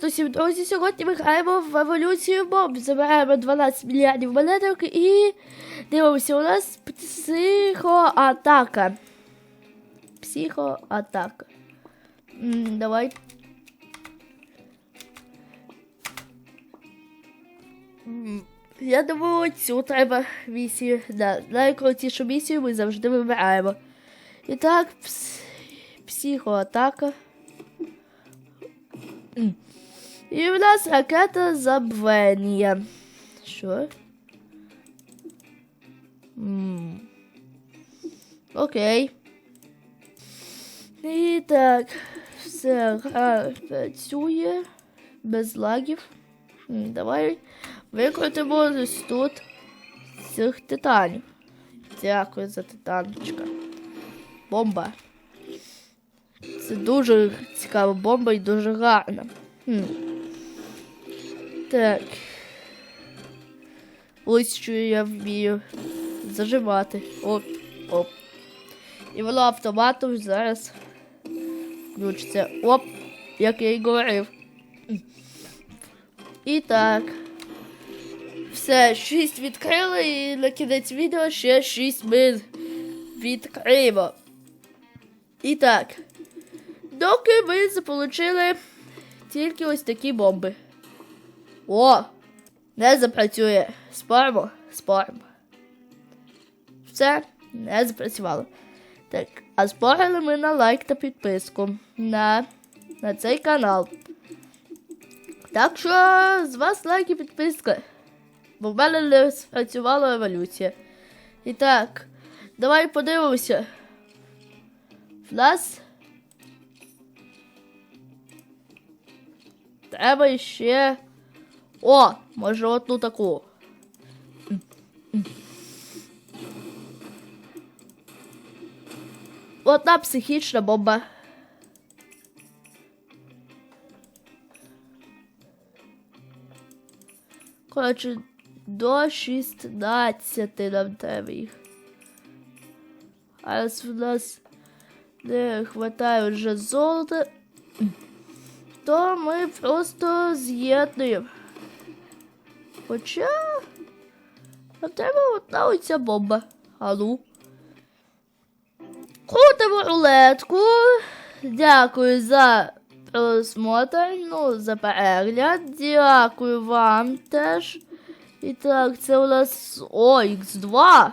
Привіт усім, друзі! Сьогодні ми граємо в еволюцію Боб. Забираємо 12 мільярдів монеток і дивимося, у нас психоатака. Психоатака. М, давай. Я думаю, цю треба місію. Да, найкрутішу місію ми завжди вибираємо. І так, пс... психоатака. М. І в нас ракета забвення. Що? Окей. І так, все працює без лагів. Давай викрутимо ось тут цих титанів. Дякую за титанчика. Бомба. Це дуже цікава бомба і дуже гарна. Хм. Так. Ось що я вмію заживати. Оп, оп. І воно автоматом зараз включиться. Оп, як я й говорив. І так. Все, 6 відкрили і на кінець відео ще 6 ми відкриємо. І так. Доки ми заполучили тільки ось такі бомби. О! Не запрацює. Споримо? Споримо. Все, не запрацювало. Так, а спорили ми на лайк та підписку на, на цей канал. Так що з вас лайк і підписка. Бо в мене не спрацювала еволюція. І так, давай подивимося. В нас Треба ще. О, може одну таку. Одна психічна бомба. Коротше, до 16 нам треба їх. А раз в нас не вистачає вже золота то ми просто з'єднуємо. Хоча нам треба одна оця бомба. Алло. Крутимо рулетку. Дякую за просмотр, ну, за перегляд. Дякую вам теж. І так, це у нас О, Х2.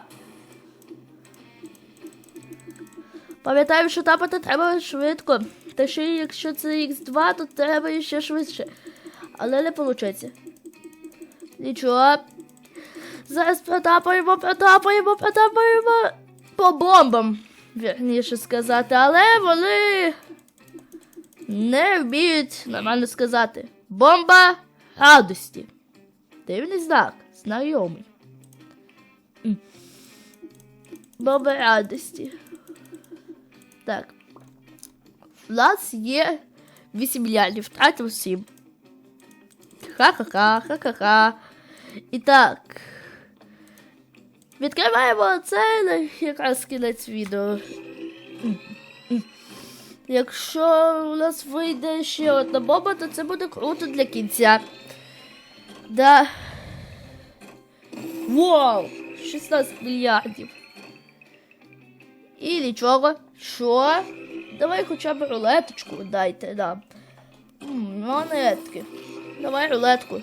Пам'ятаємо, що тапати треба швидко. Та ще якщо це Х2, то треба ще швидше. Але не виходить. Нічого. Зараз протапаємо, протапаємо, протапаємо по бомбам. Вірніше сказати, але вони не вміють нормально сказати. Бомба радості. Дивний знак. Знайомий. Бомба радості. Так. У нас є 8 мільярдів, втратив 7. Ха-ха-ха, ха-ха-ха. І так. Відкриваємо це якраз кінець відео. Якщо у нас вийде ще одна бомба, то це буде круто для кінця. Да. Вау! 16 мільярдів. І нічого. Що? Давай хоча б рулеточку дайте нам. М, Монетки. Давай рулетку.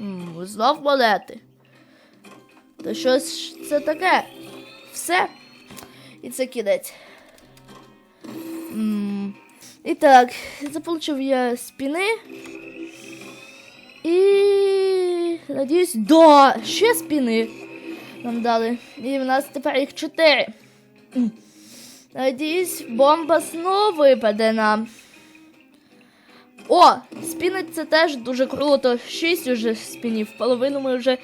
М, Знов монети. Та щось це таке. Все. І це кінець. І так, заполучив я спіни. І. Надіюсь, да, ще спіни нам дали. І в нас тепер їх чотири. Надіюсь, бомба знову випаде нам. О, спінить це теж дуже круто. Шість уже спінів. Половину ми вже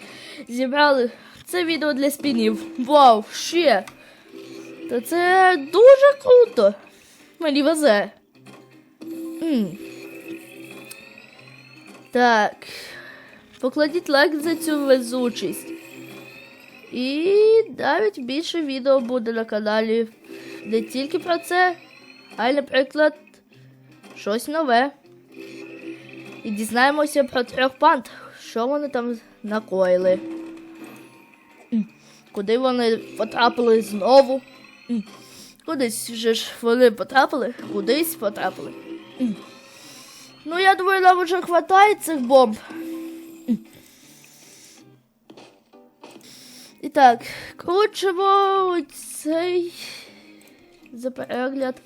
зібрали. Це відео для спінів. Вау, ще. Та це дуже круто. Мені везе. М. Так. Покладіть лайк за цю везучість. І навіть більше відео буде на каналі не тільки про це, а й, наприклад, щось нове. І дізнаємося про трьох панд, що вони там накоїли. Куди вони потрапили знову? Кудись же ж вони потрапили, кудись потрапили. Ну, я думаю, нам вже хватає цих бомб. І так, кручимо цей за перегляд.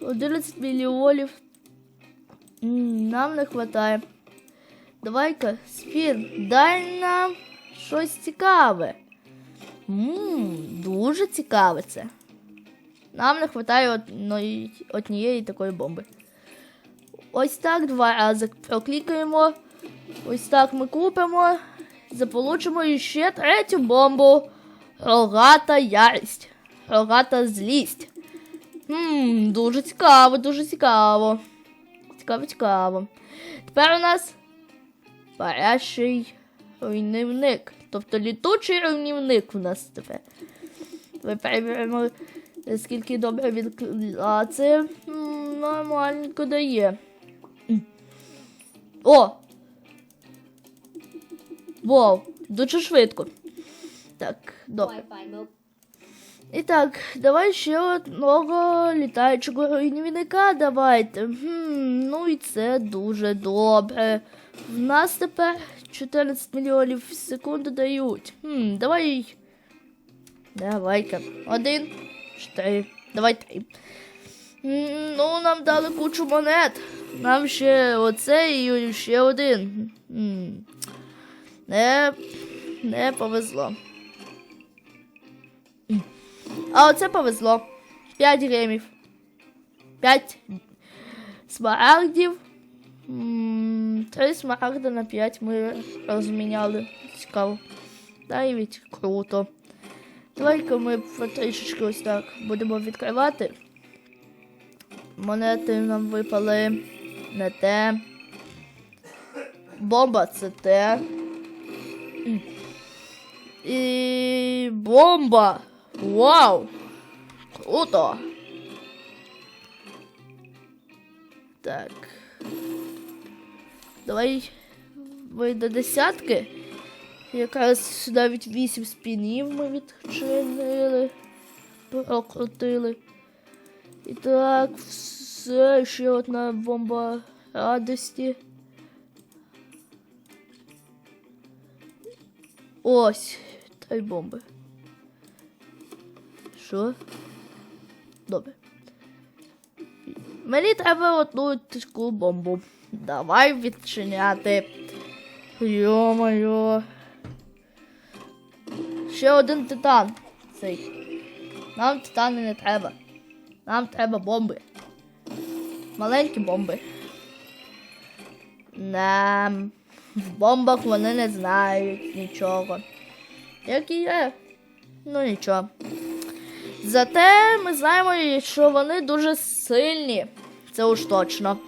11 мільйонів. Нам не вистачає. Давай-ка, спін, дай нам щось цікаве. Ммм, дуже цікаве це. Нам не вистачає однієї такої бомби. Ось так два рази проклікаємо. Ось так ми купимо. Заполучимо іще третю бомбу. Рогата ярість. Рогата злість. Ммм, дуже цікаво, дуже цікаво. Цікаво, цікаво. Тепер у нас парящий руйнівник. Тобто літучий руйнівник у нас тепер. Давай перевіримо, скільки добре відкладає. Нормальненько дає. О! Вау, дуже швидко. Так, добре. І так, давай ще одного літаючого руйнівника давайте. Хм, ну і це дуже добре. В нас тепер 14 мільйонів в секунду дають. Хм, давай. Давай-ка. Один, чотири. Давай три. Ну, нам дали кучу монет. Нам ще оце і ще один. Не, не повезло. А оце повезло. 5 гемів. 5 смарагдів. М, Три смарагди на 5 ми розміняли. Цікаво. Навіть круто. Давай-ка ми трішечки ось так будемо відкривати. Монети нам випали не те. Бомба це те. І бомба. Вау! Круто! Так. Давай ви до десятки. Якраз навіть вісім спінів ми відчинили, прокрутили. І так, все, ще одна бомба радості. Ось, три бомби. Що? Добре. Мені треба одну таку бомбу. Давай відчиняти. Йо-моє. Ще один титан. Цей. Нам титани не треба. Нам треба бомби. Маленькі бомби. Нам. В бомбах вони не знають нічого. Як і я. Ну нічого. Зате ми знаємо, що вони дуже сильні. Це уж точно.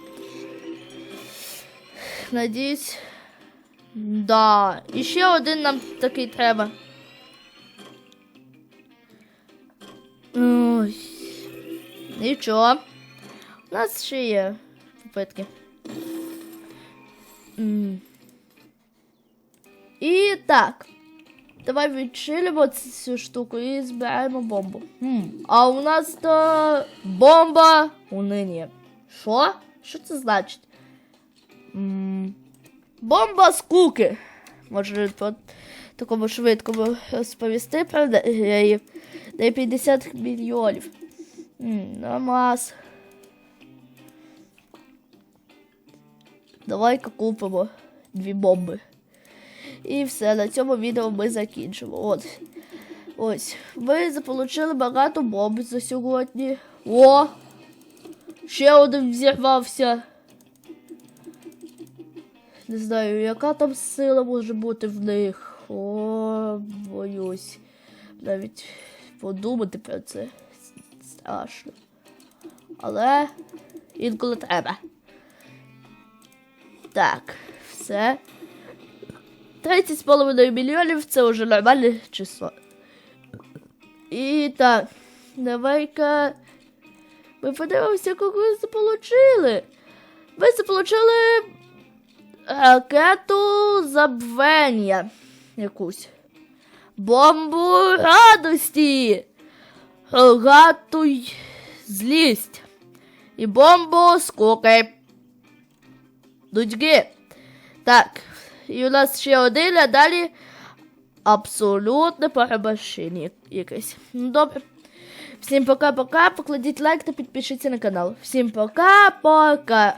Надіюсь. Да. І ще один нам такий треба. Ой. Нічого. У нас ще є попитки. І так. Давай відчилимо цю штуку і збираємо бомбу. Хм. А у нас то бомба унині. Що? Що це значить? М. Бомба скуки. Може по такому швидкому розповісти, правда? Де 50 мільйонів. М, Намаз. Давай-ка купимо дві бомби. І все, на цьому відео ми закінчимо. От. Ось. Ми заполучили багато бомб за сьогодні. О! Ще один взірвався. Не знаю, яка там сила може бути в них. О, боюсь. Навіть подумати про це страшно. Але інколи треба. Так, все. 30,5 мільйонів це вже нормальне число. І так, давай-ка. Ми подивимося, кого ви заполучили. Ви заполучили ракету забвення якусь. Бомбу радості. Рогату злість. І бомбу скуки. Дудьги. Так. І у нас ще один, а далі абсолютне порабощення якесь. Ну, добре. Всім пока-пока. Покладіть лайк та підпишіться на канал. Всім пока-пока.